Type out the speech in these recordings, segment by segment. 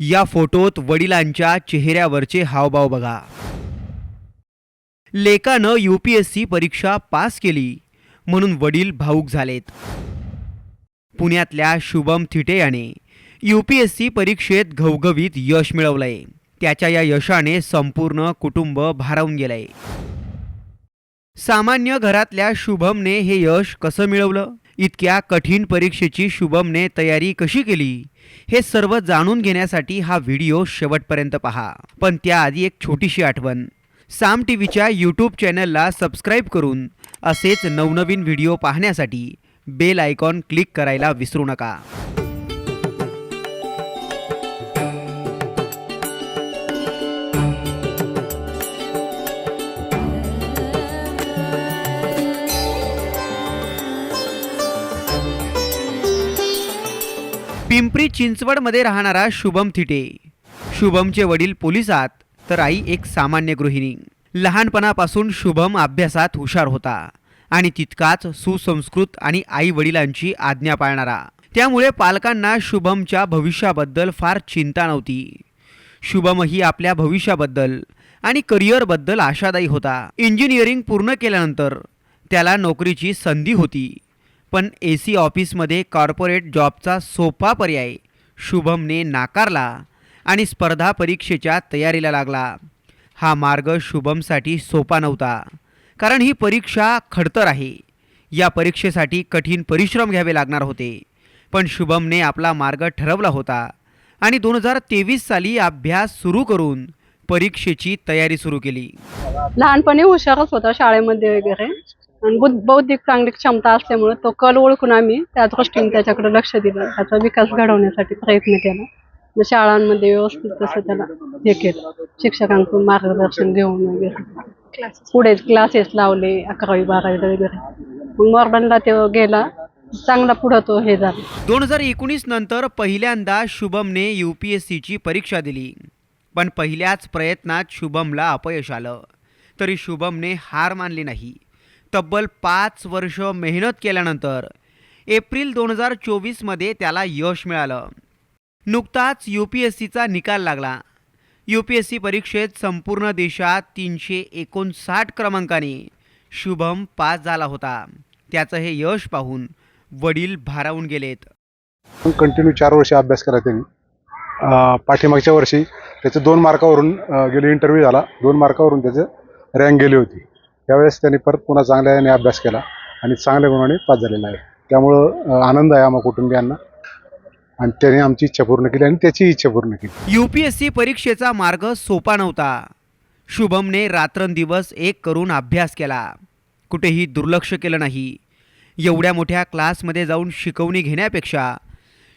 या फोटोत वडिलांच्या चेहऱ्यावरचे हावभाव बघा. लेकानं यू पी एस सी परीक्षा पास केली म्हणून वडील भाऊक झालेत. पुण्यातल्या शुभम थिटे याने यू पी एस सी परीक्षेत घवघवीत यश मिळवलंय. त्याच्या या यशाने संपूर्ण कुटुंब भारावून गेलंय. सामान्य घरातल्या शुभमने हे यश कसं मिळवलं? इतक्या कठीण परीक्षेची शुभमने तयारी कशी केली? हे सर्व जाणून घेण्यासाठी हा व्हिडिओ शेवटपर्यंत पहा. पण त्याआधी एक छोटीशी आठवण. साम टी व्हीच्या यूट्यूब चॅनलला सबस्क्राईब करून असेच नवनवीन व्हिडिओ पाहण्यासाठी बेल आयकॉन क्लिक करायला विसरू नका. पिंपरी चिंचवडमध्ये राहणारा शुभम थिटे. शुभमचे वडील पोलिसात तर आई एक सामान्य गृहिणी. लहानपणापासून शुभम अभ्यासात हुशार होता आणि तितकाच सुसंस्कृत आणि आई वडिलांची आज्ञा पाळणारा. त्यामुळे पालकांना शुभमच्या भविष्याबद्दल फार चिंता नव्हती. शुभमही आपल्या भविष्याबद्दल आणि करिअरबद्दल आशादायी होता. इंजिनिअरिंग पूर्ण केल्यानंतर त्याला नोकरीची संधी होती. पण ए सी ऑफिसमध्ये कॉर्पोरेट जॉबचा सोपा पर्याय. शुभमने नाकारला आणि स्पर्धा परीक्षेच्या तयारीला लागला. हा मार्ग शुभमसाठी सोपा नव्हता कारण ही परीक्षा खडतर आहे. या परीक्षेसाठी कठीण परिश्रम घ्यावे लागणार होते. पण शुभमने आपला मार्ग ठरवला होता आणि दोन हजार तेवीस साली अभ्यास सुरू करून परीक्षेची तयारी सुरू केली. लहानपणी हुशारच होता शाळेमध्ये वगैरे. आणि बुद्ध- बौद्धिक चांगली क्षमता असल्यामुळे तो कल ओळखून आम्ही त्या दृष्टीने त्याच्याकडे लक्ष दिलं. त्याचा विकास घडवण्यासाठी प्रयत्न केला. मग शाळांमध्ये व्यवस्थित तसं त्याला हे केलं. शिक्षकांकडून मार्गदर्शन घेऊन वगैरे. पुढे क्लासेस लावले अकरावी बारावीला वगैरे. मग मॉर्डनला तो गेला. चांगला पुढं तो हे झाला. दोन हजार एकोणीस नंतर पहिल्यांदा शुभमने यू पी एस सीची परीक्षा दिली. पण पहिल्याच प्रयत्नात शुभमला अपयश आलं. तरी शुभमने हार मानली नाही. तब्बल पाच वर्ष मेहनत केल्यानंतर एप्रिल दोन हजार चोवीसमध्ये त्याला यश मिळालं. नुकताच यू पी एस सीचा निकाल लागला. यू पी एस सी परीक्षेत संपूर्ण देशात तीनशे एकोणसाठ क्रमांकाने शुभम पास झाला होता. त्याचं हे यश पाहून वडील भारावून गेलेत. कंटिन्यू चार वर्ष अभ्यास केला त्यांनी. पाठीमागच्या वर्षी त्याचं दोन मार्कावरून गेले इंटरव्ह्यू झाला. दोन मार्कावरून त्याचं रँक गेली होती. त्यावेळेस त्यांनी परत पुन्हा चांगल्या याने अभ्यास केला आणि चांगल्या गुणाने पास झालेला आहे. त्यामुळं आनंद आहे आम्हा कुटुंबियांना. आणि त्याने आमची इच्छा पूर्ण केली आणि त्याची इच्छा पूर्ण केली. यू पी एस सी परीक्षेचा मार्ग सोपा नव्हता. शुभमने रात्रंदिवस एक करून अभ्यास केला. कुठेही दुर्लक्ष केलं नाही. एवढ्या मोठ्या क्लासमध्ये जाऊन शिकवणी घेण्यापेक्षा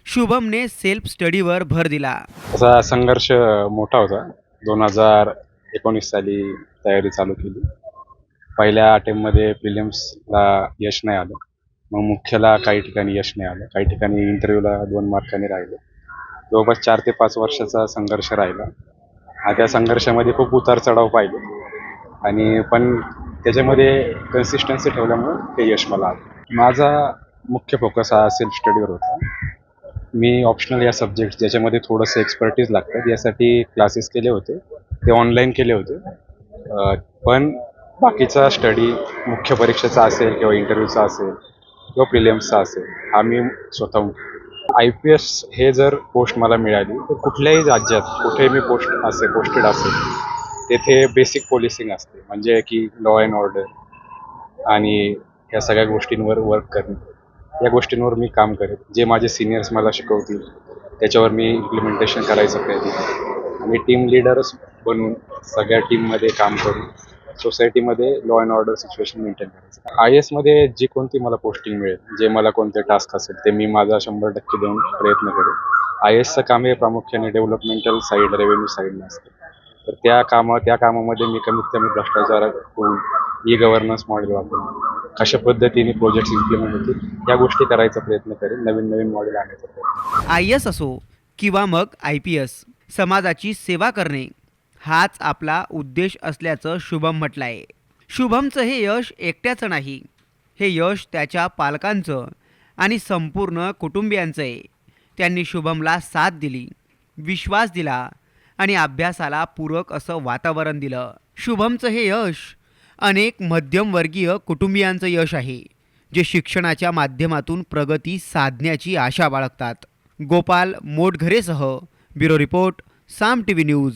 शुभमने सेल्फ स्टडीवर भर दिला. असा संघर्ष मोठा होता. दोन हजार एकोणीस साली तयारी चालू केली. पहिल्या अटेम्पमध्ये प्रिलिम्सला यश नाही आलं. मग मुख्यला काही ठिकाणी यश नाही आलं. काही ठिकाणी इंटरव्ह्यूला दोन मार्कांनी राहिलं. जवळपास चार ते पाच वर्षाचा संघर्ष राहिला. हा त्या संघर्षामध्ये खूप उतार चढाव पाहिले. आणि पण त्याच्यामध्ये कन्सिस्टन्सी ठेवल्यामुळं ते यश मला आलं. माझा मुख्य फोकस हा सेल्फ स्टडीवर होता. मी ऑप्शनल या सब्जेक्ट ज्याच्यामध्ये थोडंसं एक्सपर्टीज लागतात यासाठी क्लासेस केले होते. ते ऑनलाईन केले होते. पण बाकीचा स्टडी मुख्य परीक्षेचा असेल किंवा इंटरव्ह्यूचा असेल किंवा प्रिलियम्सचा असेल हा मी स्वतः आय पी एस हे जर पोस्ट मला मिळाली तर कुठल्याही राज्यात कुठेही मी पोस्ट असेल पोस्टेड असेल तेथे बेसिक पोलिसिंग असते. म्हणजे की लॉ अँड ऑर्डर आणि ह्या सगळ्या गोष्टींवर वर्क करणे. या गोष्टींवर मी काम करेन. जे माझे सिनियर्स मला शिकवतील त्याच्यावर मी इम्प्लिमेंटेशन करायचा प्रयत्न आणि टीम लिडर्स बनून सगळ्या टीममध्ये काम करून सोसायटीमध्ये law and order situation maintain करायचं. आय एसमध्ये जी कोणती मला पोस्टिंग मिळेल जे मला कोणते टास्क असेल ते मी माझा शंभर टक्के देऊन प्रयत्न करेन. आय एसचं काम हे प्रामुख्याने डेव्हलपमेंटल साईड रेव्हेन्यू साईडने असतं. तर त्या कामं त्या कामामध्ये मी कमीत कमी भ्रष्टाचार होऊन ई गव्हर्नन्स मॉडेल वापरून कशा पद्धतीने प्रोजेक्ट इम्प्लिमेंट होतील या गोष्टी करायचा प्रयत्न करेन नवीन नवीन मॉडेल आणायचा प्रयत्न आय एस असो किंवा मग आय पी एस समाजाची सेवा करणे हाच आपला उद्देश असल्याचं शुभम म्हटलं आहे शुभमचं हे यश एकट्याचं नाही. हे यश त्याच्या पालकांचं आणि संपूर्ण कुटुंबियांचं आहे त्यांनी शुभमला साथ दिली विश्वास दिला आणि अभ्यासाला पूरक असं वातावरण दिलं. शुभमचं हे यश अनेक मध्यमवर्गीय कुटुंबियांचं यश आहे जे शिक्षणाच्या माध्यमातून प्रगती साधण्याची आशा बाळगतात. Gopal मोटघरेसह bureau report Saam T V news.